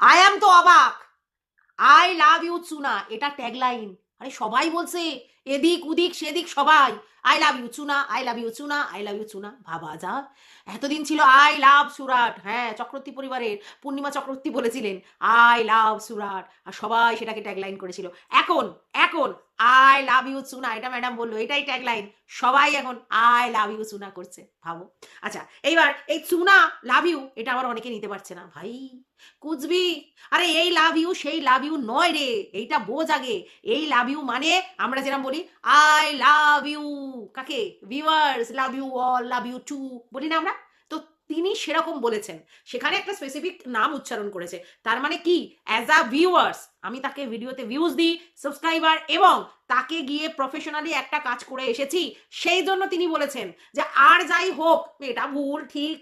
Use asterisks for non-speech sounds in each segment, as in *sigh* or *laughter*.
I am তো অবাক। I love you চুনা এটা ট্যাগলাইন আরে সবাই বলছে, এদিক উদিক সেদিক, সবাই। আই লাভ ইউ চুনা আই লাভ ইউ চুনা আই লাভ ইউ চুনা ভাবা যা। এতদিন ছিল আই লাভ সুরাট। হ্যাঁ চক্রবর্তী পরিবারের পূর্ণিমা চক্রবর্তী বলেছিলেন। I love Surat. আর সবাই সেটাকে ট্যাগলাইন করেছিল। এখন এখন আই লাভ ইউ চুনা এটা ম্যাডাম বলল, এটাই ট্যাগলাইন সবাই এখন আই লাভ ইউ চুনা করছে। ভাবো। আচ্ছা এইবার এই চুনা লাভ ইউ এটা আবার অনেকে নিতে পারছে না। ভাই কুচবি আরে এই লাভ ইউ সেই লাভ ইউ নয় রে। এইটা বোঝ আগে। এই লাভ ইউ মানে আমরা যেরকম বলি আই লাভ ইউ কাকে? Viewers love you all love you too বলি না আমরা? তিনি সেরকম বলেছেন। সেখানে একটা স্পেসিফিক নাম উচ্চারণ করেছে। তার মানে কি? অ্যাজ আ ভিউয়ার্স আমি তাকে ভিডিওতে ভিউজ দিই সাবস্ক্রাইবার এবং তাকে গিয়ে প্রফেশনালি একটা কাজ করে এসেছি। সেই জন্য তিনি বলেছেন যে, আর যাই হোক, এটা ভুল, ঠিক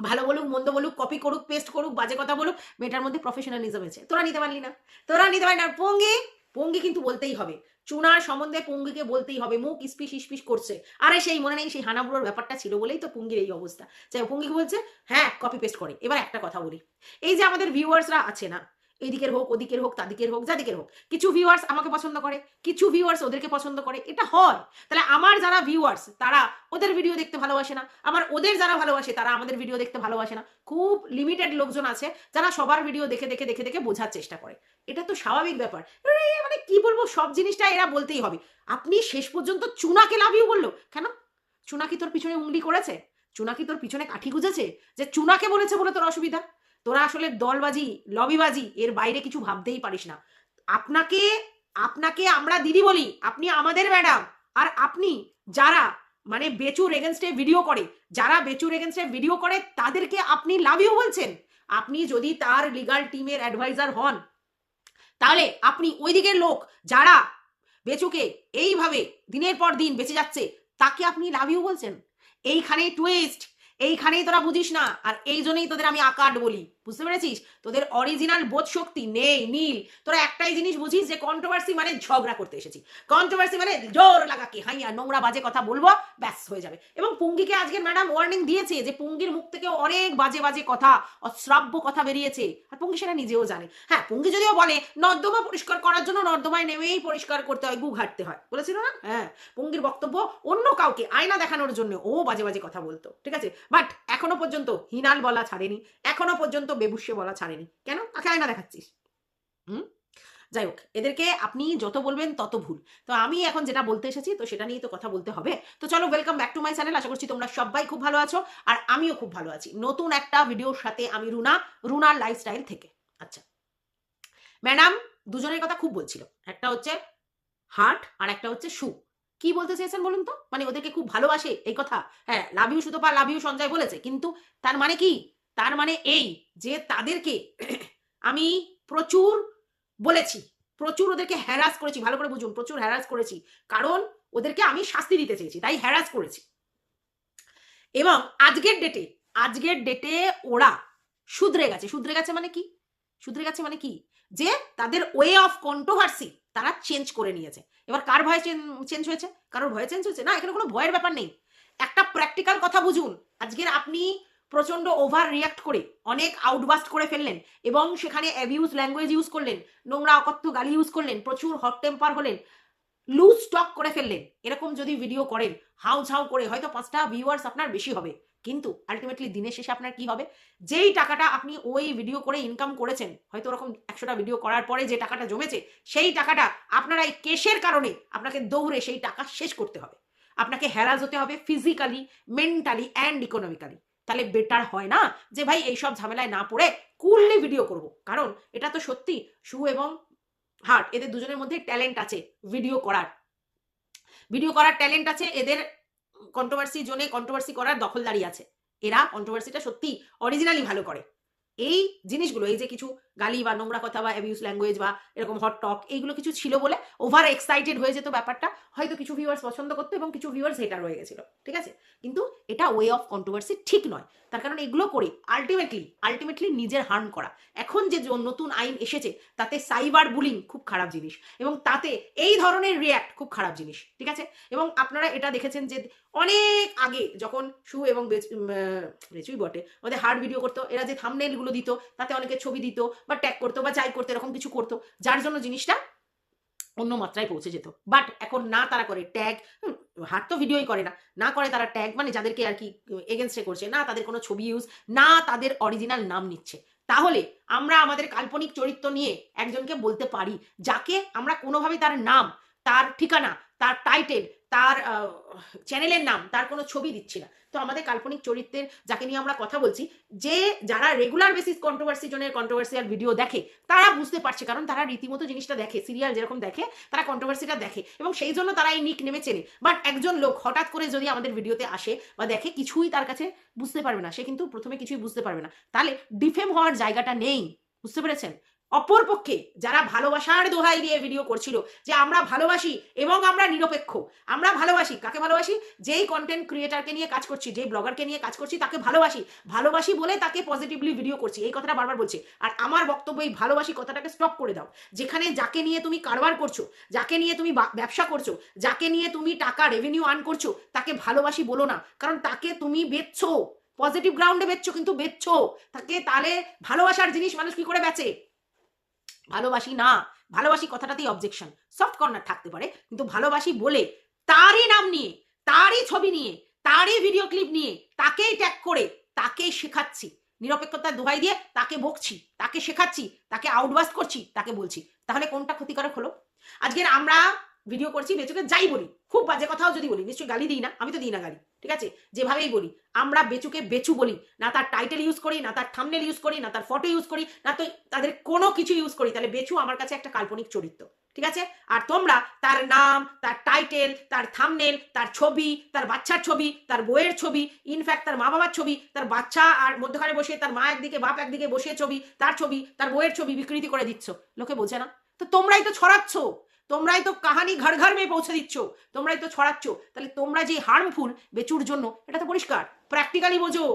ভালো বলুক, মন্দ বলুক কপি করুক পেস্ট করুক, বাজে কথা বলুক মেয়েটার মধ্যে প্রফেশনালিজম আছে। তোরা নিতে পারলি না। তোরা নিতে পারলি না। পঙ্গি পঙ্গি কিন্তু বলতেই হবে। চুনার সম্বন্ধে পঙ্গিকে বলতেই হবে, মুখ ইস্পিস ইস্পিস করছে। আরে সেই মনে নেই, সেই হানাবুড়োর ব্যাপারটা ছিল বলেই তো পঙ্গির এই অবস্থা। চাই পুঙ্গিকে বলছে হ্যাঁ কপি পেস্ট করে। এবার একটা কথা বলি। এই যে আমাদের ভিউয়ার্সরা আছে না এদিকের হোক, ওদিকের হোক, তাদিকের হোক, যাদিকের হোক। কিছু ভিউয়ার্স আমাকে পছন্দ করে, কিছু ভিউয়ার্স ওদেরকে পছন্দ করে, এটা হয়। তাহলে আমার যারা ভিউয়ার্স তারা ওদের ভিডিও দেখতে ভালোবাসে না। আমার ওদের যারা ভালোবাসে, তারা আমাদের ভিডিও দেখতে ভালোবাসে না। খুব লিমিটেড লোকজন আছে, যারা সবার ভিডিও দেখে দেখে দেখে দেখে বোঝার চেষ্টা করে। এটা তো স্বাভাবিক ব্যাপার। মানে কি বলব, সব জিনিসটা এরা বলতেই হবে। আপনি শেষ পর্যন্ত চুনাকে লাভ ইউ বলল। কেন? চুনা কি তোর পিছনে উংলি করেছে? চুনা কি তোর পিছনে কাঠি গুজেছে? যে চুনাকে বলেছে বলে তোর অসুবিধা? তোরা আসলে দলবাজি, লবিবাজি, এর বাইরে কিছু ভাবতেই পারিস না। আপনাকে আপনাকে আমরা দিদি বলি, আপনি আমাদের ম্যাডাম, আর আপনি যারা মানে বেচুর এগেনস্টে ভিডিও করে, যারা বেচুর এগেনস্টে ভিডিও করে, তাদেরকে আপনি লাভ ইউ বলছেন। আপনি যদি তার লিগাল টিমের অ্যাডভাইজার হন, তাহলে আপনি ওই দিকের লোক যারা বেচুকে এইভাবে দিনের পর দিন বেঁচে যাচ্ছে, তাকে আপনি লাভ ইউ বলছেন? এইখানেই টুইস্ট এইখানেই তোরা বুঝিস না, আর এই জন্যই তোদের আমি আকাট বলি। বুঝতে পেরেছিস? তোদের অরিজিনাল বোধ শক্তি নেই, নীল। তোরা একটাই জিনিস বুঝিস যে কন্ট্রোভার্সি মানে ঝগড়া করতে এসেছি। কন্ট্রোভার্সি মানে জোর লাগা কি হাইয়া, নোংরা, বাজে কথা বলব, ব্যাস, হয়ে যাবে। এবং পুঙ্গিকে আজকে ম্যাডাম ওয়ার্নিং দিয়েছে যে পুঙ্গির মুখ থেকে অনেক বাজে বাজে কথা, অশ্রাব্য কথা বেরিয়েছে। আর পুঙ্গি সেটা নিজেও জানে। হ্যাঁ পুঙ্গি যদিও বলে, নর্দমা পরিষ্কার করার জন্য নর্দমায় নেমেই পরিষ্কার করতে হয়, গু ঘাটতে হয়। বলেছিল না? হ্যাঁ পুঙ্গির বক্তব্য অন্য কাউকে, আয়না দেখানোর জন্য ও বাজে বাজে কথা বলতো। ঠিক আছে? বাট এখনও পর্যন্ত হিনাল বলা ছাড়েনি। এখনও পর্যন্ত বেবুষ্যে বলা ছাড়েনি। কেন? তাকে আয়না দেখাচ্ছিস। হুম? যাই হোক, এদেরকে আপনি যত বলবেন তত ভুল। তো আমি এখন যেটা বলতে এসেছি, তো সেটা নিয়েই তো কথা বলতে হবে। তো চলো welcome back to my channel আশা করছি তোমরা সবাই খুব ভালো আছো, আর আমিও খুব ভালো আছি। নতুন একটা ভিডিওর সাথে আমি রুনা, রুনার লাইফস্টাইল থেকে। আচ্ছা। ম্যাডাম দুজনের কথা খুব বলছিল। একটা হচ্ছে হার্ট আর একটা হচ্ছে শু কি বলতে চেয়েছেন বলুন তো? মানে ওদেরকে খুব ভালোবাসে এই কথা? হ্যাঁ love you Sutapa love you Sanjay বলেছে। কিন্তু তার মানে কি? তার মানে এই যে তাদেরকে *clears throat* আমি প্রচুর বলেছি, প্রচুর ওদেরকে হ্যারাস করেছি, ভালো করে বুঝুন, প্রচুর হ্যারাস করেছি। কারণ ওদেরকে আমি শাস্তি দিতে চেয়েছি, তাই হ্যারাস করেছি। এবং আজকের ডেটে আজকের ডেটে ওরা শুধরে গেছে। শুধরে গেছে মানে কি? শুধরে গেছে মানে কি? যে তাদের ওয়ে অফ কন্ট্রোভার্সি তারা চেঞ্জ করে নিয়েছে। এবার কার ভয়ে চেঞ্জ হয়েছে? কারোর ভয়ে চেঞ্জ হয়েছে? না, এখানে কোনো ভয়ের ব্যাপার নেই। একটা প্র্যাকটিক্যাল কথা বুঝুন। আজকের আপনি প্রচণ্ড ওভার রিয়াক্ট করে, অনেক আউটবাস্ট করে ফেললেন এবং সেখানে অ্যাবিউজ ল্যাঙ্গুয়েজ ইউজ করলেন, নোংরা অকথ্য গালি ইউজ করলেন, প্রচুর হট টেম্পার হলেন লুজ স্টক করে ফেললেন। এরকম যদি ভিডিও করেন, হাউ ঝাউ করে, হয়তো পাঁচটা ভিউয়ার্স আপনার বেশি হবে। কিন্তু আলটিমেটলি দিনের শেষে আপনার কি হবে? যেই টাকাটা আপনি ওই ভিডিও করে ইনকাম করেছেন, হয়তো ওরকম একশোটা ভিডিও করার পরে যে টাকাটা জমেছে, সেই টাকাটা আপনারা এই কেসের কারণে আপনাকে দৌড়ে সেই টাকা শেষ করতে হবে। আপনাকে হ্যারাস হতে হবে ফিজিক্যালি মেন্টালি অ্যান্ড ইকোনমিক্যালি তাহলে বেটার হয় না? যে ভাই এইসব ঝামেলায় না পড়ে কুললি ভিডিও করব। কারণ এটা তো সত্যি শু এবং হার্ট এদের দুজনের মধ্যে ট্যালেন্ট আছে ভিডিও করার। ভিডিও করার ট্যালেন্ট আছে, এদের কন্ট্রোভার্সি জোনে কন্ট্রোভার্সি করার দখলদারি আছে। এরা কন্ট্রোভার্সিটা সত্যি অরিজিনালি ভালো করে। এই জিনিসগুলো, এই যে কিছু গালি বা নোংরা কথা বা অ্যাবিউস ল্যাঙ্গুয়েজ বা এরকম হট টক এইগুলো কিছু ছিল বলে ওভার এক্সাইটেড হয়ে যেত ব্যাপারটা, হয়তো কিছু ভিউয়ার্স পছন্দ করতো এবং কিছু ভিউয়ার্স হেটার হয়ে গেছিল, ঠিক আছে? কিন্তু এটা ওয়ে অফ কন্ট্রোভার্সি ঠিক নয়। তার কারণ এগুলো করে আলটিমেটলি আলটিমেটলি নিজের হার্ম করা। এখন যে নতুন আইন এসেছে, তাতে সাইবার বুলিং খুব খারাপ জিনিস এবং তাতে এই ধরনের রিয়্যাক্ট খুব খারাপ জিনিস, ঠিক আছে? এবং আপনারা এটা দেখেছেন যে অনেক আগে যখন সু এবং বেচুই বটে, ওদের হার্ড ভিডিও করতো, এরা যে থামনেলগুলো দিত, তাতে অনেকে ছবি দিত বা ট্যাগ করতো বা যাই করতো, এরকম কিছু করতো, যার জন্য জিনিসটা অন্য মাত্রায় পৌঁছে যেত। বাট এখন না তারা করে ট্যাগ হার্ট তো ভিডিওই করে না। না করে তারা ট্যাগ মানে যাদেরকে আর কি এগেনস্টে করছে, না তাদের কোনো ছবি ইউজ না তাদের অরিজিনাল নাম নিচ্ছে। তাহলে আমরা আমাদের কাল্পনিক চরিত্র নিয়ে একজনকে বলতে পারি, যাকে আমরা কোনোভাবে তার নাম, তার ঠিকানা, তার টাইটেল তার চ্যানেলের নাম, তার কোনো ছবি দিচ্ছি না। তো আমাদের কাল্পনিক চরিত্রের, যাকে নিয়ে আমরা কথা বলছি, যে যারা রেগুলার বেসিস কন্ট্রোভার্সি জনের কন্ট্রোভার্সিয়াল ভিডিও দেখে, তারা বুঝতে পারছে, কারণ তারা রীতিমতো জিনিসটা দেখে সিরিয়াল যেরকম দেখে, তারা কন্ট্রোভার্সিটা দেখে, এবং সেই জন্য তারা এই নিক নেমে চেনে। বাট একজন লোক হঠাৎ করে যদি আমাদের ভিডিওতে আসে বা দেখে, কিছুই তার কাছে বুঝতে পারবে না। সে কিন্তু প্রথমে কিছুই বুঝতে পারবে না। তাহলে ডিফেম হওয়ার জায়গাটা নেই। বুঝতে পেরেছেন? অপরপক্ষে যারা ভালোবাসার দোহাই দিয়ে ভিডিও করছিল যে আমরা ভালোবাসি এবং আমরা নিরপেক্ষ, আমরা ভালোবাসি, কাকে ভালোবাসি? যেই কন্টেন্ট ক্রিয়েটারকে নিয়ে কাজ করছি, যেই ব্লগারকে নিয়ে কাজ করছি, তাকে ভালোবাসি। ভালোবাসি বলে তাকে পজিটিভলি ভিডিও করছি, এই কথাটা বারবার বলছি। আর আমার বক্তব্য এই ভালোবাসি কথাটাকে স্টপ করে দাও। যেখানে যাকে নিয়ে তুমি কারবার করছ, যাকে নিয়ে তুমি ব্যবসা করছ, যাকে নিয়ে তুমি টাকা রেভিনিউ আর্ন করছ, তাকে ভালোবাসি বলো না। কারণ তাকে তুমি বেচছো। পজিটিভ গ্রাউন্ডে বেচছো, কিন্তু বেচছো। তাকে তাহলে ভালোবাসার জিনিস মানুষ কি করে বেচে? ভালোবাসি না, ভালোবাসি কথাটাতেই অবজেকশন সফট কর্নার থাকতে পারে, কিন্তু ভালোবাসি বলে তারই নাম নিয়ে, তারই ছবি নিয়ে, তারই ভিডিও ক্লিপ নিয়ে তাকেই ট্যাগ করে, তাকেই শেখাচ্ছি। নিরপেক্ষতার দোহাই দিয়ে তাকে বকছি তাকে শেখাচ্ছি, তাকে আউটবাস্ট করছি, তাকে বলছি। তাহলে কোনটা ক্ষতিকারক হলো? আজকের আমরা ভিডিও করছি, বেচুকে যাই বলি। খুব বাজে কথাও যদি বলি, নিশ্চয়ই গালি দিই না, আমি তো দিই না গালি, ঠিক আছে? যেভাবেই বলি, আমরা বেচুকে বেচু বলি, না তার টাইটেল ইউজ করি, না তার থামনেল ইউজ করি, না তার ফটো ইউজ করি, না তো তাদের কোনো কিছু ইউজ করি, তাহলে বেচু আমার কাছে একটা কাল্পনিক চরিত্র, ঠিক আছে? আর তোমরা তার নাম, তার টাইটেল তার থামনেল তার ছবি, তার বাচ্চার ছবি, তার বইয়ের ছবি ইনফ্যাক্ট তার মা বাবার ছবি, তার বাচ্চা আর মধ্যখানে বসে, তার মা একদিকে, বাপ একদিকে বসে ছবি, তার ছবি, তার বইয়ের ছবি বিকৃতি করে দিচ্ছ, লোকে বোঝে না? তো তোমরাই তো ছড়াচ্ছ। তোমরাই তো কাহানি ঘর ঘর মেয়ে পৌঁছে দিচ্ছ, তোমরাই তো ছড়াচ্ছ। তাহলে তোমরা যে হার্মফুল বেচুর জন্য, এটা তো পরিষ্কার। প্র্যাকটিক্যালি বোঝো।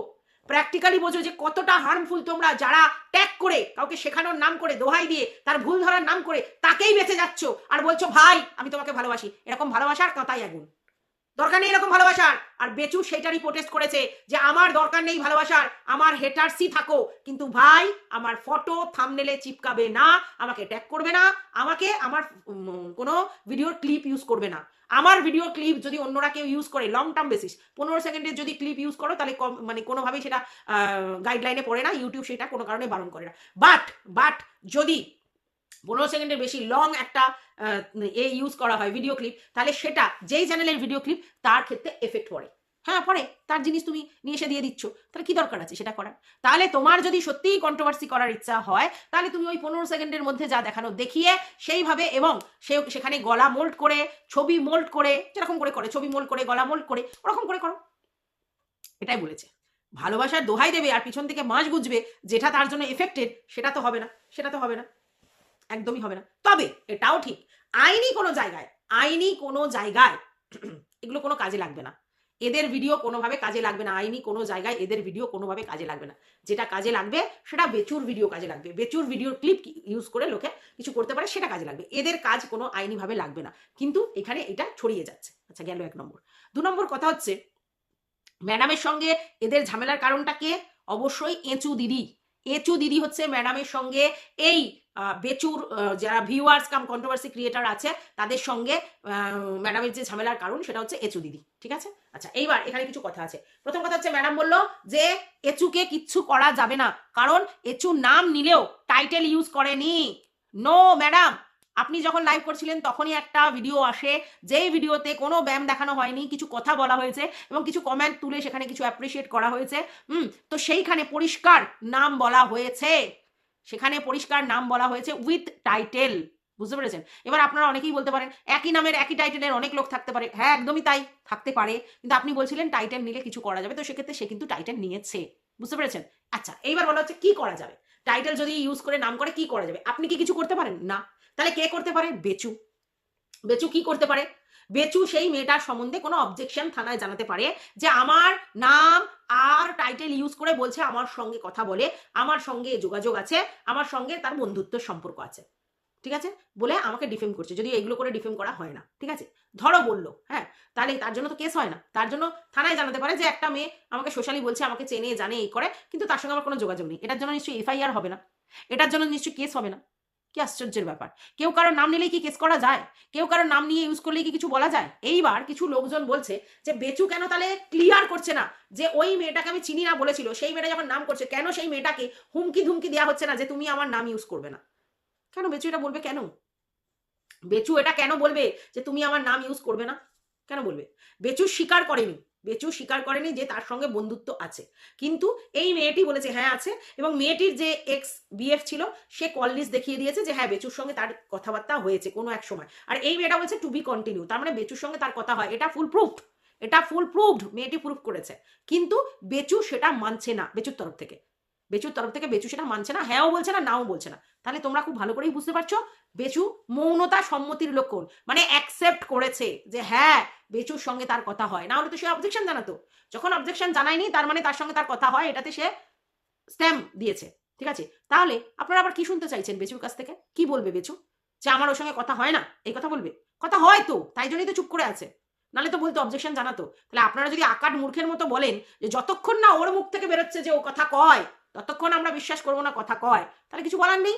প্র্যাকটিক্যালি বোঝো যে কতটা হার্মফুল তোমরা যারা ট্যাগ করে, কাউকে শেখানোর নাম করে, দোহাই দিয়ে, তার ভুল ধরার নাম করে, তাকেই বেঁচে যাচ্ছ। আর বলছো, ভাই, আমি তোমাকে ভালোবাসি। এরকম ভালোবাসার কাঁতাই আগুন। দরকার নেই এরকম ভালোবাসার। আর বেচু সেটারই প্রোটেস্ট করেছে যে আমার দরকার নেই ভালোবাসার, আমার হেটার্সই থাকো। কিন্তু ভাই, আমার ফটো থামনেলে চিপকাবে না, আমাকে ট্যাগ করবে না, আমাকে আমার কোনো ভিডিওর ক্লিপ ইউজ করবে না। আমার ভিডিও ক্লিপ যদি অন্যরা কেউ ইউজ করে লং টার্ম বেসিস পনেরো সেকেন্ডের যদি ক্লিপ ইউজ করো, তাহলে মানে কোনোভাবেই সেটা গাইডলাইনে পড়ে না ইউটিউব সেটা কোনো কারণে বারণ করে না। বাট বাট যদি পনেরো সেকেন্ডের বেশি লং একটা এ ইউজ করা হয় ভিডিও ক্লিপ তাহলে সেটা যেই চ্যানেলের ভিডিও ক্লিপ তার ক্ষেত্রে এফেক্ট পড়ে। হ্যাঁ পরে তার জিনিস তুমি নিয়ে এসে দিয়ে দিচ্ছ। তাহলে কি দরকার আছে সেটা করার? তাহলে তোমার যদি সত্যিই কন্ট্রোভার্সি করার ইচ্ছা হয়, তাহলে তুমি ওই পনেরো সেকেন্ডের মধ্যে যা দেখানো দেখিয়ে সেইভাবে এবং সে সেখানে গলা মোল্ড করে, ছবি মোল্ড করে, যেরকম করে করে, ছবি মোল্ড করে, গলা মোল্ড করে, ওরকম করে করো। এটাই বলেছে। ভালোবাসার দোহাই দেবে আর পিছন থেকে মাছ গুজবে, যেটা তার জন্য এফেক্টেড সেটা তো হবে না, সেটা তো হবে না। একদমই হবে না। তবে এটাও ঠিক, আইনি কোনো জায়গায়, আইনি কোনো জায়গায় *clears throat* এগুলো কোনো কাজে লাগবে না। এদের ভিডিও কোনোভাবে কাজে লাগবে না, আইনি কোনো জায়গায় এদের ভিডিও কোনোভাবে কাজে লাগবে না। যেটা কাজে লাগবে সেটা বেচুর ভিডিও কাজে লাগবে। বেচুর ভিডিওর ক্লিপ ইউজ করে লোকে কিছু করতে পারে সেটা কাজে লাগবে। এদের কাজ কোনো আইনিভাবে লাগবে না। কিন্তু এখানে এটা ছড়িয়ে যাচ্ছে। আচ্ছা গেল এক নম্বর। দু নম্বর কথা হচ্ছে, ম্যাডামের সঙ্গে এদের ঝামেলার কারণটা কে? অবশ্যই এঁচু দিদি। এঁচু দিদি হচ্ছে ম্যাডামের সঙ্গে এই বেচুর যারা ভিউয়ার্স কাম কন্ট্রোভার্সি ক্রিয়েটার আছে, তাদের সঙ্গে ম্যাডামের যে ঝামেলার কারণ, সেটা হচ্ছে এচু দিদি, ঠিক আছে? আচ্ছা এইবার এখানে কিছু কথা আছে। প্রথম কথা হচ্ছে ম্যাডাম বলল যে, এচুকে কিচ্ছু করা যাবে না, কারণ এচু নাম নিলেও টাইটেল ইউজ করেনি। নো ম্যাডাম আপনি যখন লাইভ করছিলেন, তখনই একটা ভিডিও আসে, যেই ভিডিওতে কোনো ব্যায়াম দেখানো হয়নি, কিছু কথা বলা হয়েছে, এবং কিছু কমেন্ট তুলে সেখানে কিছু অ্যাপ্রিসিয়েট করা হয়েছে, হুম, তো সেইখানে পরিষ্কার নাম বলা হয়েছে। সেখানে পরিষ্কার নাম বলা হয়েছে উইথ টাইটেল বুঝতে পেরেছেন? এবার আপনারা অনেকেই বলতে পারেন, একই নামের, একই টাইটেলের অনেক লোক থাকতে পারে। হ্যাঁ একদমই তাই, থাকতে পারে। কিন্তু আপনি বলছিলেন টাইটেল নিলে কিছু করা যাবে, তো সেক্ষেত্রে সে কিন্তু টাইটেল নিয়েছে। বুঝতে পেরেছেন? আচ্ছা এইবার বলা হচ্ছে কি করা যাবে? টাইটেল যদি ইউজ করে, নাম করে কি করা যাবে? আপনি কি কিছু করতে পারেন? না। তাহলে কে করতে পারে? বেচু। বেচু কি করতে পারে? বেচু সেই মেয়েটার সম্বন্ধে কোনো অবজেকশন থানায় জানাতে পারে যে আমার নাম আর টাইটেল ইউজ করে বলছে, আমার সঙ্গে কথা বলে, আমার সঙ্গে যোগাযোগ আছে, আমার সঙ্গে তার বন্ধুত্বের সম্পর্ক আছে। ঠিক আছে? বলে আমাকে ডিফেম করছে। যদি এগুলো করে ডিফেম করা হয় না। ঠিক আছে? ধরো বলল হ্যাঁ? তাহলে তার জন্য তো কেস হয় না। তার জন্য থানায় জানাতে পারে যে একটা মেয়ে আমাকে সোশ্যালি বলছে, আমাকে চেনে, জানে, এই করে, কিন্তু তার সঙ্গে আমার কোনো যোগাযোগ নেই। এটার জন্য নিশ্চয়ই এফআইআর হবে না। এটার জন্য নিশ্চয়ই কেস হবে না। কি আশ্চর্যের ব্যাপার? কেউ কারোর নাম নিলেই কি কেস করা যায়? কেউ কারোর নাম নিয়ে ইউজ করলেই কি কিছু বলা যায়? এইবার কিছু লোকজন বলছে যে, বেচু কেন তাহলে ক্লিয়ার করছে না? যে ওই মেয়েটাকে আমি চিনি না বলেছিল, সেই মেয়েটা যখন নাম করছে। কেন সেই মেয়েটাকে হুমকি ধুমকি দেওয়া হচ্ছে না যে, তুমি আমার নাম ইউজ করবে না? কেন বেচু এটা বলবে কেন? বেচু এটা কেন বলবে যে, তুমি আমার নাম ইউজ করবে না? কেন বলবে? বেচু স্বীকার করেনি। বেচু স্বীকার করেনি যে তার সঙ্গে বন্ধুত্ব আছে। কিন্তু এই মেয়েটি বলেছে হ্যাঁ আছে। এবং মেয়েটির যে এক্স বিএফ ছিল, সে কল লিস্ট দেখিয়ে দিয়েছে যে হ্যাঁ বেচুর সঙ্গে তার কথাবার্তা হয়েছে কোনো এক সময়। আর এই মেয়েটা বলছে টু বি কন্টিনিউ তার মানে বেচুর সঙ্গে তার কথা হয়। এটা ফুল প্রুফড এটা ফুল প্রুফড মেয়েটি প্রুফ করেছে। কিন্তু বেচু সেটা মানছে না, বেচুর তরফ থেকে। বেচুর তরফ থেকে বেচু সেটা মানছে না, হ্যাঁও বলছে না, নাও বলছে না। তাহলে তোমরা খুব ভালো করেই বুঝতে পারছ, বেচু মৌনতা সম্মতির লক্ষণ মানে অ্যাকসেপ্ট করেছে যে হ্যাঁ বেচুর সঙ্গে তার কথা হয়। না হলে তো সে অবজেকশন জানাতো। যখন অবজেকশন জানায়নি, তার মানে তার সঙ্গে তার কথা হয়, এটাতে সে স্ট্যাম্প দিয়েছে। ঠিক আছে? তাহলে আপনারা আবার কি শুনতে চাইছেন বেচুর কাছ থেকে? কি বলবে বেচু? যে আমার ওর সঙ্গে কথা হয় না? এই কথা বলবে? কথা হয় তো, তাই জন্যই তো চুপ করে আছে। নালে তো বলতো অবজেকশন জানাতো। তাহলে আপনারা যদি আকাট মূর্খের মতো বলেন যে যতক্ষণ না ওর মুখ থেকে বেরোচ্ছে যে ও কথা কয় ততক্ষণ আমরা বিশ্বাস করব না, কথা কয়। তাহলে কিছু বলার নেই?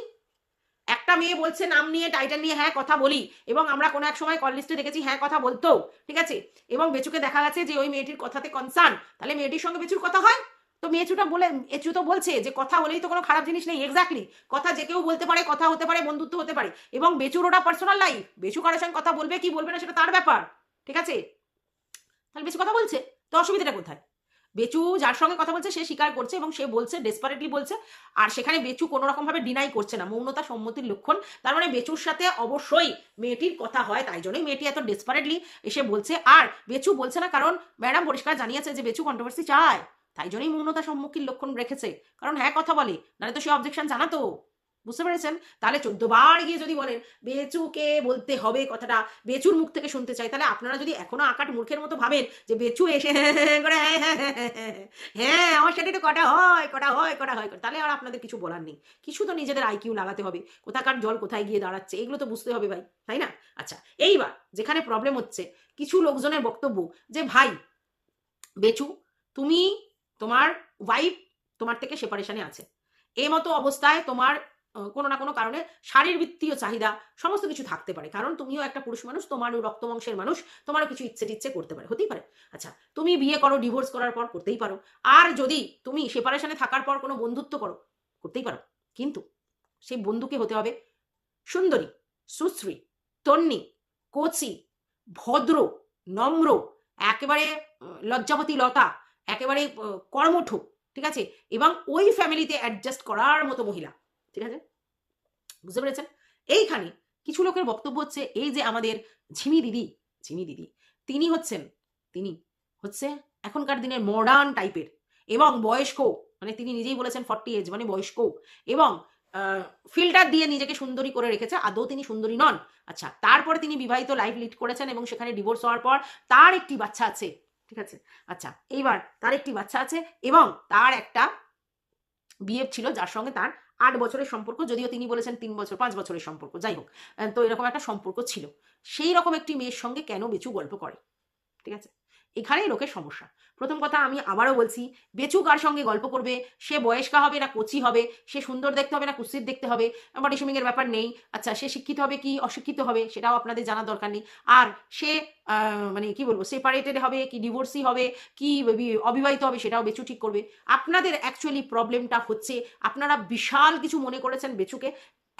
একটা মেয়ে বলছে, নাম নিয়ে টাইটেল নিয়ে হ্যাঁ কথা বলি। এবং আমরা কোনো এক সময় কল লিস্টে দেখেছি হ্যাঁ কথা বলতো। ঠিক আছে? এবং বেচুকে দেখা গেছে যে ওই মেয়েটির কথাতে কনসার্ন তাহলে মেয়েটির সঙ্গে বেচুর কথা হয়? তো মেয়েচুটা বলে এচু তো বলছে যে কথা হলেই তো কোনো খারাপ জিনিস নেই এক্স্যাক্টলি কথা যে কেউ বলতে পারে, কথা হতে পারে, বন্ধুত্ব হতে পারে। এবং বেচুর ওটা পার্সোনাল লাইফ বেচু কারোর সঙ্গে কথা বলবে, কি বলবে না সেটা তার ব্যাপার। ঠিক আছে? তাহলে বেচু কথা বলছে, তো অসুবিধাটা কোথায়? বেচু যার সঙ্গে কথা বলছে, সে স্বীকার করছে এবং সে বলছে ডেসপারেটলি বলছে। আর সেখানে বেচু কোনো রকম ভাবে ডিনাই করছে না। মৌনতা সম্মতির লক্ষণ। তার মানে বেচুর সাথে অবশ্যই মেয়েটির কথা হয়, তাই জন্যই মেয়েটি এত ডেসপারেটলি এসে বলছে। আর বেচু বলছে না, কারণ ম্যাডাম পরিষ্কার জানিয়েছে যে বেচু কন্ট্রোভার্সি চায়। তাই জন্যই মৌনতা সম্মুখীন লক্ষণ রেখেছে। কারণ হ্যাঁ কথা বলে। নাহলে তো সে অবজেকশন জানাতো। বুঝতে পেরেছেন? তাহলে চোদ্দ বার গিয়ে যদি বলেন বেচুকে বলতে হবে কথাটা বেচুর মুখ থেকে শুনতে চাই তাহলে আপনারা যদি এখনও আকাট মূর্খের মতো ভাবেন যে বেচু এসে *laughs* করে হ্যাঁ, হ্যাঁ, হ্যাঁ, হ্যাঁ, আমার সাথে একটু কটা হয় কটা হয় কটা হয় তাহলে আর আপনাদের কিছু বলার নেই। কিছু তো নিজেদের আইকিউ লাগাতে হবে। কোথাকার জল কোথায় গিয়ে দাঁড়াচ্ছে এগুলো তো বুঝতে হবে ভাই তাই না? আচ্ছা এইবার যেখানে প্রবলেম হচ্ছে কিছু লোকজনের বক্তব্য যে ভাই বেচু তুমি তোমার ওয়াইফ তোমার থেকে সেপারেশনে আছে। এই মতো অবস্থায় তোমার কোনো না কোনো কারণে শারীরবৃত্তীয় চাহিদা সমস্ত কিছু থাকতে পারে। কারণ তুমিও একটা পুরুষ মানুষ তোমারও রক্তবংশের মানুষ তোমারও কিছু ইচ্ছে টিচ্ছে করতে পারে হতেই পারে। আচ্ছা তুমি বিয়ে করো ডিভোর্স করার পর করতেই পারো। আর যদি তুমি সেপারেশনে থাকার পর কোনো বন্ধুত্ব করো করতেই পারো। কিন্তু সেই বন্ধুকে হতে হবে সুন্দরী সুশ্রী তন্নি কচি ভদ্র নম্র একেবারে উম, লজ্জাবতী লতা একেবারে কর্মঠ ঠিক আছে? এবং ওই ফ্যামিলিতে অ্যাডজাস্ট করার মতো মহিলা। ঠিক আছে? বুঝতে পেরেছেন? এইখানে কিছু লোকের বক্তব্য হচ্ছে এই যে আমাদের ঝিমি দিদি ঝিমি দিদি, তিনি হচ্ছেন, তিনি হচ্ছে এখনকার দিনের মডার্ন টাইপের এবং বয়স্ক মানে তিনি নিজেই বলেছেন ফর্টি এজ মানে বয়স্ক এবং ফিল্টার দিয়ে নিজেকে সুন্দরী করে রেখেছে, আদৌ তিনি সুন্দরী নন। আচ্ছা তারপরে তিনি বিবাহিত লাইফ লিড করেছেন এবং সেখানে ডিভোর্স হওয়ার পর তার একটি বাচ্চা আছে, ঠিক আছে? আচ্ছা এইবার তার একটি বাচ্চা আছে এবং তার একটা বিয়ে ছিল, যার সঙ্গে তার আট বছরের সম্পর্ক, যদিও তিনি বলেছেন তিন বছর, পাঁচ বছরের সম্পর্ক, যাই হোক। তো এরকম একটা সম্পর্ক ছিল। সেই রকম একটি মেয়ের সঙ্গে কেন বেচু গল্প করে? ঠিক আছে? এখানেই লোকের সমস্যা। প্রথম কথা আমি আবারও বলছি, বেচু কার সঙ্গে গল্প করবে? সে বয়স্কা হবে না কচি হবে? সে সুন্দর দেখতে হবে না কুৎসিত দেখতে হবে? বডি এর ব্যাপার নেই। আচ্ছা সে শিক্ষিত হবে কি অশিক্ষিত হবে? সেটাও আপনাদের জানার দরকার নেই। আর সে মানে কি বলব সেপারেটেড হবে কি ডিভোর্সি হবে? কি অবিবাহিত হবে? সেটাও বেচু ঠিক করবে। আপনাদের অ্যাকচুয়ালি প্রবলেমটা হচ্ছে, আপনারা বিশাল কিছু মনে করেছেন বেচুকে।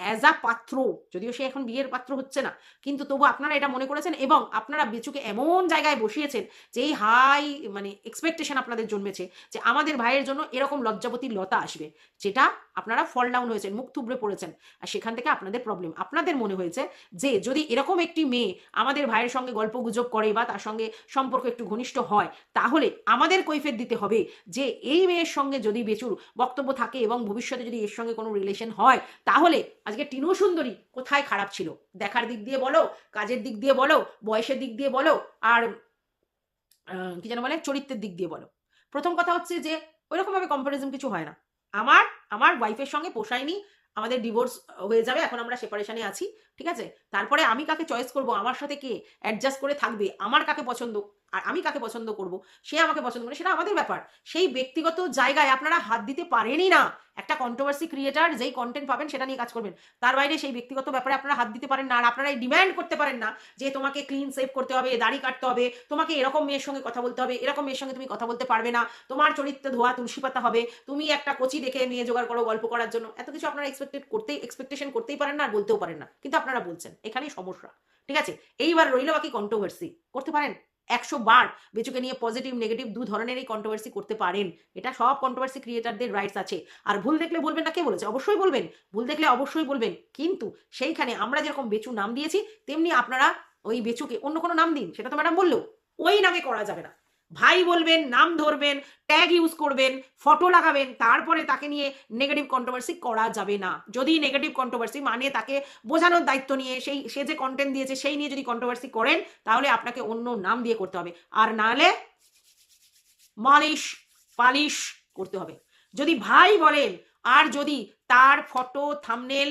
অ্যাজ আ পাত্র, যদিও সে এখন বিয়ের পাত্র হচ্ছে না, কিন্তু তবু আপনারা এটা মনে করেছেন এবং আপনারা বেচুকে এমন জায়গায় বসিয়েছেন যে এই হাই মানে এক্সপেকটেশন আপনাদের জন্মেছে যে আমাদের ভাইয়ের জন্য এরকম লজ্জাবতী লতা আসবে, যেটা আপনারা ফল ডাউন হয়েছেন, মুখ থুবড়ে পড়েছেন আর সেখান থেকে আপনাদের প্রবলেম আপনাদের মনে হয়েছে যে যদি এরকম একটি মেয়ে আমাদের ভাইয়ের সঙ্গে গল্প গুজব করে বা তার সঙ্গে সম্পর্ক একটু ঘনিষ্ঠ হয়, তাহলে আমাদের কৈফের দিতে হবে যে এই মেয়ের সঙ্গে যদি বেচুর বক্তব্য থাকে এবং ভবিষ্যতে যদি এর সঙ্গে কোনো রিলেশন হয়, তাহলে আজকে টিনু সুন্দরী কোথায় খারাপ ছিল? দেখার দিক দিয়ে বলো, কাজের দিক দিয়ে বলো, বয়সের দিক দিয়ে বলো, আর কি যেন বলে, চরিত্রের দিক দিয়ে বলো। প্রথম কথা হচ্ছে যে ওইরকম ভাবে কম্পারিজন কিছু হয় না। আমার আমার ওয়াইফের সঙ্গে পোষায়নি, আমাদের ডিভোর্স হয়ে যাবে, এখন আমরা সেপারেশনে আছি, ঠিক আছে? তারপরে আমি কাকে চয়েস করব? আমার সাথে কে অ্যাডজাস্ট করে থাকবে? আমার কাকে পছন্দ? আর আমি কাকে পছন্দ করব? সে আমাকে পছন্দ করে সেটা আমাদের ব্যাপার। সেই ব্যক্তিগত জায়গায় আপনারা হাত দিতে পারেনই না। একটা কন্ট্রোভার্সি ক্রিয়েটার যেই কন্টেন্ট পাবেন সেটা নিয়ে কাজ করবেন। তার বাইরে সেই ব্যক্তিগত ব্যাপারে আপনারা হাত দিতে পারেন না আর আপনারা ডিম্যান্ড করতে পারেন না যে তোমাকে ক্লিন সেভ করতে হবে, দাড়ি কাটতে হবে, তোমাকে এরকম মেয়ের সঙ্গে কথা বলতে হবে, এরকম মেয়ের সঙ্গে তুমি কথা বলতে পারবে না, তোমার চরিত্র ধোয়া তুলসী পাতা হবে, তুমি একটা কচি দেখে মেয়ে জোগাড় করো গল্প করার জন্য। এত কিছু আপনারা এক্সপেক্টেড করতেই এক্সপেকটেশন করতেই পারেন না আর বলতেও পারেন না। কিন্তু আপনারা বলছেন, এখানেই সমস্যা। ঠিক আছে? এইবার রইল বাকি কন্ট্রোভার্সি করতে পারেন? একশো বার বেচুকে নিয়ে পজিটিভ নেগেটিভ দু ধরনের এই কন্ট্রোভার্সি করতে পারেন। এটা সব কন্ট্রোভার্সি ক্রিয়েটারদের রাইটস আছে। আর ভুল দেখলে বলবেন না, কে বলেছে? অবশ্যই বলবেন। ভুল দেখলে অবশ্যই বলবেন। কিন্তু সেইখানে আমরা যেরকম বেচু নাম দিয়েছি, তেমনি আপনারা ওই বেচুকে অন্য কোনো নাম দিন, সেটা তো ম্যাডাম বলল। ওই নামে করা যাবে না। ভাই বলবেন, নাম ধরবেন ট্যাগ ইউজ করবেন ফটো লাগাবেন, তারপরে তাকে নিয়ে নেগেটিভ কন্ট্রোভার্সি করা যাবে না। যদি নেগেটিভ কন্ট্রোভার্সি মানে তাকে বোঝানোর দায়িত্ব নিয়ে সেই, সে যে কন্টেন্ট দিয়েছে সেই নিয়ে যদি কন্ট্রোভার্সি করেন, তাহলে আপনাকে অন্য নাম দিয়ে করতে হবে। আর নাহলে মালিশ, পালিশ করতে হবে। যদি ভাই বলেন, আর যদি তার ফটো থামনেল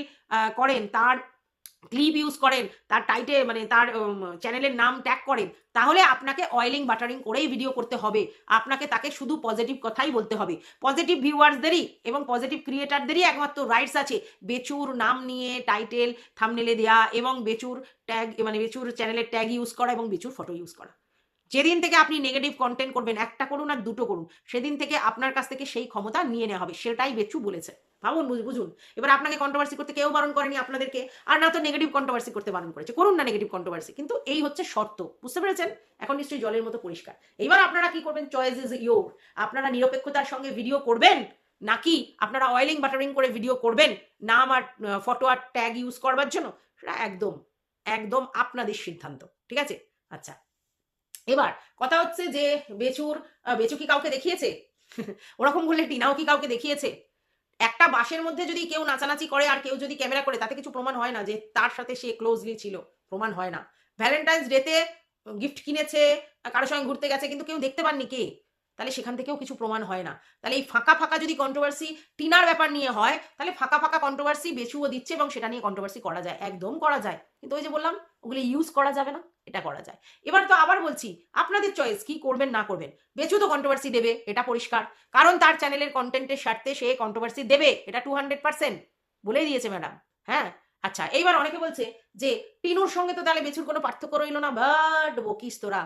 করেন, তার ক্লিপ ইউজ করেন, তার টাইটে মানে তার চ্যানেলের নাম ট্যাগ করেন, তাহলে আপনাকে অয়েলিং বাটারিং করেই ভিডিও করতে হবে। আপনাকে তাকে শুধু পজিটিভ কথাই বলতে হবে। পজিটিভ ভিউয়ার্সদেরই এবং পজিটিভ ক্রিয়েটারদেরই একমাত্র রাইটস আছে। বেচুর নাম নিয়ে টাইটেল থামনেলে দেয়া এবং বেচুর ট্যাগ মানে বেচুর চ্যানেলের ট্যাগ ইউজ করা এবং বেচুর ফটো ইউজ করা। যেদিন থেকে আপনি নেগেটিভ কন্টেন্ট করবেন, একটা করুন আর দুটো করুন, সেদিন থেকে আপনার কাছ থেকে সেই ক্ষমতা নিয়ে নেওয়া হবে, সেটাই বেচু বলেছে। ভাবুন, বুঝ- বুঝুন। এবার আপনাকে কন্ট্রোভার্সি করতে কেউ বারণ করেনি আপনাদেরকে, আর না তো নেগেটিভ কন্ট্রোভার্সি করতে বারণ করেছে। করুন না নেগেটিভ কন্ট্রোভার্সি কিন্তু এই হচ্ছে শর্ত, বুঝতে পেরেছেন? এখন নিশ্চয়ই জলের মতো পরিষ্কার। এবার আপনারা কি করবেন? চয়েস ইজ ইয়োর আপনারা নিরপেক্ষতার সঙ্গে ভিডিও করবেন? নাকি আপনারা অয়েলিং বাটারিং করে ভিডিও করবেন? নাম আর ফটো আর ট্যাগ ইউজ করবার জন্য? সেটা একদম একদম আপনাদের সিদ্ধান্ত, ঠিক আছে? আচ্ছা এবার কথা হচ্ছে যে বেচুর বেচু কি কাউকে দেখিয়েছে? *laughs* ওরকম করলে টিনাও কি কাউকে দেখিয়েছে? একটা বাসের মধ্যে যদি কেউ নাচানাচি করে আর কেউ যদি ক্যামেরা করে, তাতে কিছু প্রমাণ হয় না যে তার সাথে সে ক্লোজলি ছিল। প্রমাণ হয় না। ভ্যালেন্টাইন্স ডেতে গিফট কিনেছে কারোর সঙ্গে ঘুরতে গেছে, কিন্তু কেউ দেখতে পাননি কে? তাহলে সেখান থেকেও কিছু প্রমাণ হয় না। তাহলে এই ফাঁকা ফাঁকা যদি কন্ট্রোভার্সি টিনার ব্যাপার নিয়ে হয়, তাহলে ফাঁকা ফাঁকা কন্ট্রোভার্সি বেচুও দিচ্ছে এবং সেটা নিয়ে কন্ট্রোভার্সি করা যায়, একদম করা যায়। কিন্তু ওই যে বললাম, ওগুলো ইউজ করা যাবে না, এটা করা যায়। এবার তো আবার বলছি, আপনাদের চয়েস কি করবেন না করবেন? বেচু তো কন্ট্রোভার্সি দেবে, এটা পরিষ্কার। কারণ তার চ্যানেলের কন্টেন্টের স্বার্থে সে কন্ট্রোভার্সি দেবে, এটা টু হান্ড্রেড পার্সেন্ট বলেই দিয়েছে ম্যাডাম হ্যাঁ? আচ্ছা এইবার অনেকে বলছে যে, টিনুর সঙ্গে তো তাহলে বেচুর কোনো পার্থক্য রইল না বাট বকিস তোরা।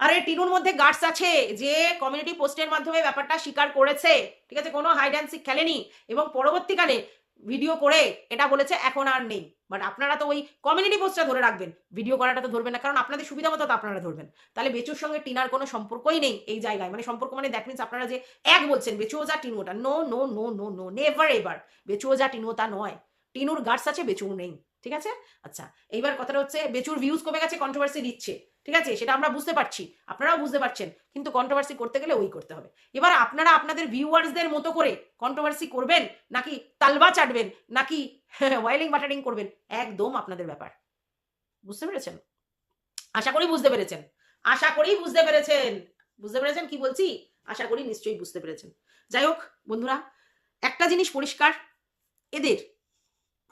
আরে টিনুর মধ্যে গার্ডস আছে যে কমিউনিটি পোস্টের মাধ্যমে ব্যাপারটা স্বীকার করেছে। ঠিক আছে? কোনো হাইড অ্যান্ড সিক খেলেনি। এবং পরবর্তীকালে ভিডিও করে এটা বলেছে, এখন আর নেই। বাট আপনারা তো ওই কমিউনিটি পোস্টটা ধরে রাখবেন। ভিডিও করাটা তো ধরবেন না, কারণ আপনাদের সুবিধা মতো তো আপনারা ধরবেন। তাহলে বেচুর সঙ্গে টিনার কোনো সম্পর্কই নেই এই জায়গায়। মানে সম্পর্ক মানে দ্যাট মিনস আপনারা যে এক বলছেন, বেচুও যা টিনুটা no no no no no never ever বেচুও যা টিনু তা নয়। টিনুর গার্ডস আছে বেচুর নেই। ঠিক আছে? আচ্ছা এইবার কথাটা হচ্ছে বেচুর ভিউজ কমে গেছে কন্ট্রোভার্সি দিচ্ছে। ঠিক আছে? সেটা আমরা বুঝতে পারছি। আপনারাও বুঝতে পারছেন। কিন্তু কন্ট্রোভার্সি করতে গেলে ওই করতে হবে। এবার আপনারা আপনাদের ভিউয়ার্সদের মতো করে কন্ট্রোভার্সি করবেন, নাকি তালবা চাটবেন, নাকি *laughs* ওয়াইলিং বাটারিং করবেন? একদম আপনাদের ব্যাপার। বুঝতে পেরেছেন? আশা করি বুঝতে পেরেছেন। আশা করি বুঝতে পেরেছেন। বুঝতে পেরেছেন কি বলছি? আশা করি নিশ্চয়ই বুঝতে পেরেছেন। যাই হোক, বন্ধুরা, একটা জিনিস পরিষ্কার। এদের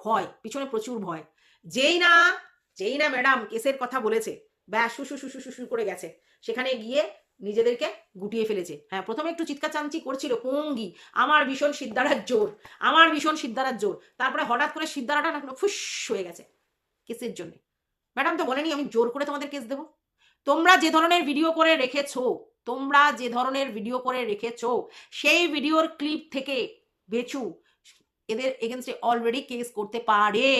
ভয়, পিছনে প্রচুর ভয়। যেই না যেই না ম্যাডাম কেসের কথা বলেছে, ব্যাস শুশু শুশু শুশু করে গেছে। সেখানে গিয়ে নিজেদেরকে গুটিয়ে ফেলেছে। হ্যাঁ প্রথমে একটু চিৎকার চাঞ্চি করছিল পঙ্গি আমার ভীষণ সিদ্ধারার জোর, আমার ভীষণ সিদ্ধারার জোর। তারপরে হঠাৎ করে সিদ্ধারাটা না ফুস হয়ে গেছে কেসের জন্য। ম্যাডাম তো বলেনি, আমি জোর করে তোমাদের কেস দেবো? তোমরা যে ধরনের ভিডিও করে রেখেছো, তোমরা যে ধরনের ভিডিও করে রেখেছো, সেই ভিডিওর ক্লিপ থেকে বেচু। এদের এগেনস্টে অলরেডি কেস করতে পারে।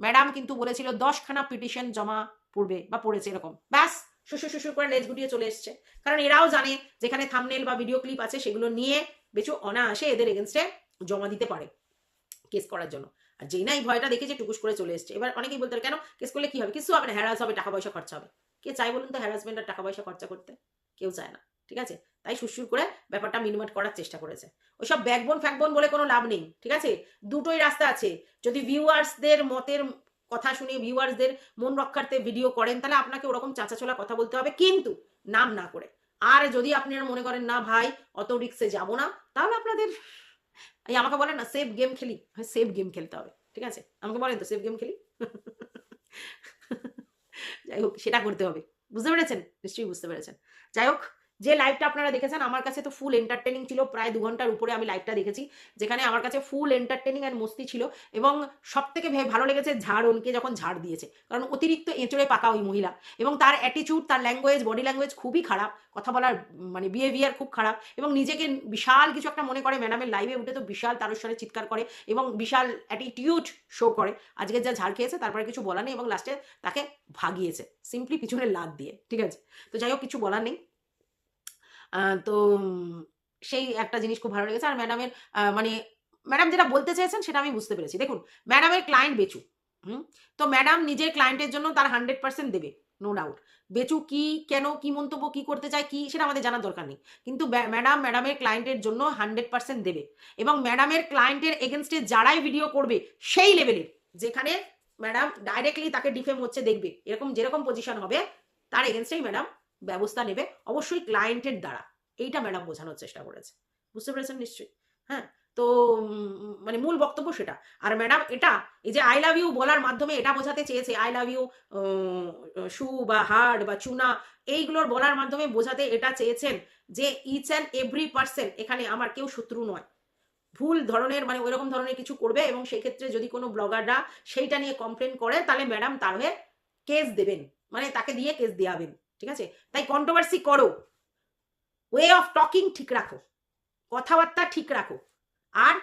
ম্যাডাম কিন্তু বলেছিল দশখানা পিটিশন জমা পড়বে বা পড়েছে এরকম। ব্যাস, শুশু শুশু করে লেজ গুটিয়ে চলে এসছে। কারণ এরাও জানে যেখানে থামনেল বা ভিডিও ক্লিপ আছে সেগুলো নিয়ে বেচু অনায়াসে এদের এগেনস্টে জমা দিতে পারে কেস করার জন্য। আর যেই না এই ভয়টা দেখে যে টুকুস করে চলে এসছে। এবার অনেকেই বলতে কেন? কেস করলে কি হবে? কিছু হবে না হ্যারাস হবে, টাকা পয়সা খরচা হবে। কে চাই বলুন তো হ্যারাসমেন্ট আর টাকা পয়সা খরচা করতে? কেউ চায় না। ঠিক আছে? তাই সুরসুর করে ব্যাপারটা মিনিমাইট করার চেষ্টা করেছে। ওইসব ব্যাকবোন ফ্যাকবোন বলে কোনো লাভ নেই, ঠিক আছে? দুটোই রাস্তা আছে। যদি ভিউয়ার্সদের মতের কথা শুনে ভিউয়ার্সদের মন রক্ষার্থে ভিডিও করেন, তাহলে আপনাকে ওরকম চাচাচোলা কথা বলতে হবে, কিন্তু নাম না করে। আর যদি আপনারা মনে করেন, না ভাই, অত রিক্সে যাব না, তাহলে আপনাদের, এই আমাকে বলেন না সেফ গেম খেলি। সেফ গেম খেলতে হবে, ঠিক আছে? আমাকে বলেন তো সেফ গেম খেলি? *laughs* যাই হোক, সেটা করতে হবে। বুঝতে পেরেছেন? নিশ্চয়ই বুঝতে পেরেছেন। যাই হোক যে লাইভটা আপনারা দেখেছেন, আমার কাছে তো ফুল এন্টারটেনিং ছিল। প্রায় দু ঘণ্টার উপরে আমি লাইভটা দেখেছি, যেখানে আমার কাছে ফুল এন্টারটেনিং অ্যান্ড মস্তি ছিল এবং সব থেকে ভালো লেগেছে ঝাড় ওনকে যখন ঝাড় দিয়েছে। কারণ অতিরিক্ত এঁচড়ে পাকা ওই মহিলা এবং তার অ্যাটিচিউড তার ল্যাঙ্গুয়েজ বডি ল্যাঙ্গুয়েজ খুবই খারাপ। কথা বলার মানে বিহেভিয়ার খুব খারাপ এবং নিজেকে বিশাল কিছু একটা মনে করে। ম্যাডামের লাইভে উঠে তো বিশাল তারস্বরে চিৎকার করে এবং বিশাল অ্যাটিটিউড শো করে। আজকে যা ঝাড় খেয়েছে, তারপরে কিছু বলার নেই এবং লাস্টে তাকে ভাগিয়েছে সিম্পলি পিছনে লাদ দিয়ে। ঠিক আছে? তো যাই হোক, কিছু বলার নেই। তো সেই একটা জিনিস খুব ভালো লেগেছে। আর ম্যাডামের মানে ম্যাডাম যেটা বলতে চেয়েছেন সেটা আমি বুঝতে পেরেছি। দেখুন, ম্যাডামের ক্লায়েন্ট বেচু, হুম? তো ম্যাডাম নিজের ক্লায়েন্টের জন্য তার হান্ড্রেড পার্সেন্ট দেবে নো ডাউট বেচু কি, কেন, কি মন্তব্য, কি করতে চায়, কি, সেটা আমাদের জানার দরকার নেই। কিন্তু ম্যাডাম ম্যাডামের ক্লায়েন্টের জন্য হান্ড্রেড পার্সেন্ট দেবে এবং ম্যাডামের ক্লায়েন্টের এগেনস্টে যারাই ভিডিও করবে, সেই লেভেলের যেখানে ম্যাডাম ডাইরেক্টলি তাকে ডিফেম হচ্ছে, দেখবে। এরকম, যেরকম পজিশন হবে, তার এগেনস্টেই ম্যাডাম ব্যবস্থা নেবে অবশ্যই ক্লায়েন্টের দ্বারা। এইটা ম্যাডাম বোঝানোর চেষ্টা করেছে। বুঝতে পেরেছেন নিশ্চয়ই? হ্যাঁ তো মানে মূল বক্তব্য সেটা। আর ম্যাডাম এটা, এই যে আই লাভ ইউ বলার মাধ্যমে এটা বোঝাতে চেয়েছে আই লাভ ইউ শু বা হার্ড বা চুনা, এইগুলোর বলার মাধ্যমে বোঝাতে এটা চেয়েছেন যে ইচ অ্যান্ড এভরি পার্সন এখানে আমার কেউ শত্রু নয়। ভুল ধরনের মানে ওইরকম ধরনের কিছু করবে এবং সেক্ষেত্রে যদি কোনো ব্লগাররা সেইটা নিয়ে কমপ্লেন করে, তাহলে ম্যাডাম তার হয়ে কেস দেবেন। মানে তাকে দিয়ে কেস দেওয়াবেন ঠিক আছে? তাই কন্ট্রোভার্সি করো। ওয়ে অফ টকিং ঠিক রাখো। কথাবার্তা ঠিক রাখো। আর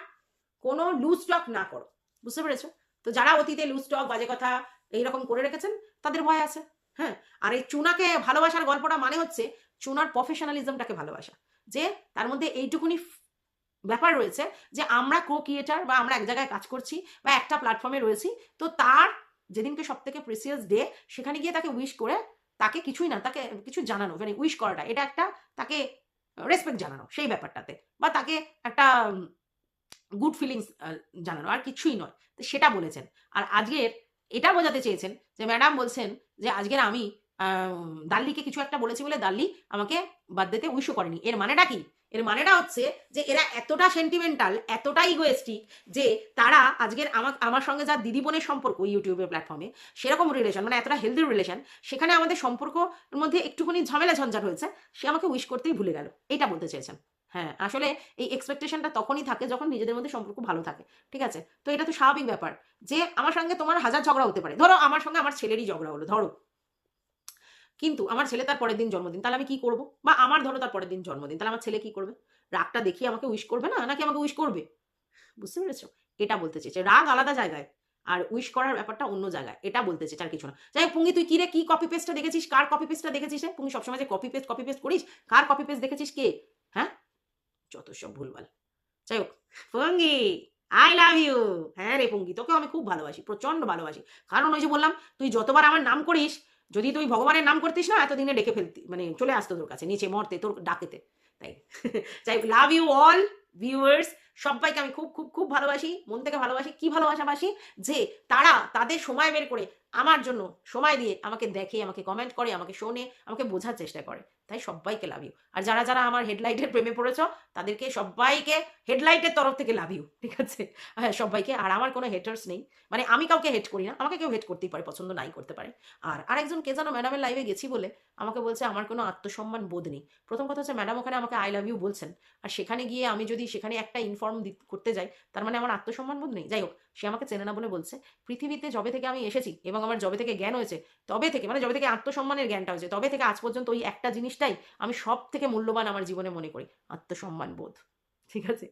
কোনো লুজ টক না করো। বুঝতে পেরেছ? তো যারা অতীতে লুজ টক বাজে কথা এইরকম করে রেখেছেন, তাদের ভয় আছে। হ্যাঁ? আর এই চুনাকে ভালোবাসার গল্পটা মানে হচ্ছে চুনার প্রফেশনালিজমটাকে ভালোবাসা। যে তার মধ্যে এইটুকুনি ব্যাপার রয়েছে যে আমরা কো ক্রিয়েটার বা আমরা এক জায়গায় কাজ করছি বা একটা প্ল্যাটফর্মে রয়েছি, তো তার যেদিনকে সব থেকে প্রিসিয়াস ডে সেখানে গিয়ে তাকে উইশ করে তাকে কিছুই না, তাকে কিছু জানানো মানে উইশ করাটা, এটা একটা তাকে রেসপেক্ট জানানো সেই ব্যাপারটাতে বা তাকে একটা গুড ফিলিংস জানানো, আর কিছুই নয়। সেটা বলেছেন। আর আজকের, এটা বোঝাতে চেয়েছেন যে ম্যাডাম বলছেন যে আজকের আমি দাল্লিকে কিছু একটা বলেছি বলে দাল্লি আমাকে বার্থডেতে উইশও করেনি। এর মানেটা কি? এর মানেটা হচ্ছে যে এরা এতটা সেন্টিমেন্টাল এতটা ইগোয়েস্টিক যে তারা আজকের আমার আমার সঙ্গে যা দিদি বোনের সম্পর্ক ইউটিউবের প্ল্যাটফর্মে সেরকম রিলেশন মানে এতটা হেলদি রিলেশন সেখানে আমাদের সম্পর্কের মধ্যে একটুখানি ঝামেলা ঝঞ্ঝাট হয়েছে, সে আমাকে উইশ করতেই ভুলে গেল। এটা বলতে চেয়েছেন। হ্যাঁ আসলে এই এক্সপেকটেশনটা তখনই থাকে যখন নিজেদের মধ্যে সম্পর্ক ভালো থাকে, ঠিক আছে? তো এটা তো স্বাভাবিক ব্যাপার যে আমার সঙ্গে তোমার হাজার ঝগড়া হতে পারে। ধরো আমার সঙ্গে আমার ছেলেরই ঝগড়া হলো, ধরো। কিন্তু আমার ছেলে তার পরের দিন জন্মদিন, তাহলে আমি কি করব? বা আমার ধরো তার পরের দিন জন্মদিন, তাহলে আমার ছেলে কি করবে? রাগটা দেখিয়ে আমাকে উইশ করবে না? নাকি আমাকে উইশ করবে? বুঝতে পেরেছ? এটা বলতে চেয়েছে। রাগ আলাদা জায়গায়, আর উইশ করার ব্যাপারটা অন্য জায়গায়। এটা বলতে চেয়েছে, আর কিছু না। যাই হোক, পুঙ্গি, তুই কি রে? কি কপি পেস্টটা দেখেছিস? কার কপি পেস্টটা দেখেছিস রে? পুঙ্গি সবসময় যে কপি পেস্ট কপি পেস্ট করিস, কার কপি পেস্ট দেখেছিস কে? হ্যাঁ? যত সব ভুলভাল। যাই হোক, পুঙ্গি আই লাভ ইউ হ্যাঁ রে পুঙ্গি তোকে আমি খুব ভালোবাসি প্রচণ্ড ভালোবাসি। কারণ ওই যে বললাম, তুই যতবার আমার নাম করিস যদি তুই ভগবানের নাম করতিস না, এতদিনে ডেকে ফেলতি মানে চলে আসতো তোর কাছে, নিচে মরতে, তোর ডাকেতে। তাই। *laughs* যাই লাভ ইউ অল ভিউয়ার্স সবাইকে আমি খুব খুব খুব ভালোবাসি, মন থেকে ভালোবাসি, কি ভালোবাসাবাসি যে তারা তাদের সময় বের করে আমার জন্য সময় দিয়ে আমাকে দেখে, আমাকে কমেন্ট করে, আমাকে শোনে, আমাকে বোঝার চেষ্টা করে। তাই সবাইকে লাভ ইউ আর যারা যারা আমার হেডলাইটের প্রেমে পড়েছ, তাদেরকে সবাইকে হেডলাইটের তরফ থেকে লাভ ইউ ঠিক আছে? হ্যাঁ সবাইকে। আর আমার কোনো হেটার্স নেই। মানে আমি কাউকে হেট করি না, আমাকে কেউ হেট করতেই পারে, পছন্দ নাই করতে পারে। আর আরেকজন কে যেন ম্যাডামের লাইভে গেছি বলে আমাকে বলছে, আমার কোনো আত্মসম্মান বোধ নেই। প্রথম কথা হচ্ছে ম্যাডাম ওখানে আমাকে আই লাভ ইউ বলছেন। আর সেখানে গিয়ে আমি যদি সেখানে একটা ইনফর্ম করতে যাই, তার মানে আমার আত্মসম্মান বোধ নেই? যাই হোক সে আমাকে চেনে না বলে বলছে, পৃথিবীতে যবে থেকে আমি এসেছি এবং আমার যবে থেকে জ্ঞান হয়েছে, তবে থেকে মানে যবে থেকে আত্মসম্মানের জ্ঞানটা হয়েছে, তবে থেকে আজ পর্যন্ত ওই একটা জিনিসটাই আমি সব থেকে মূল্যবান আমার জীবনে মনে করি আত্মসম্মান বোধ ঠিক আছে?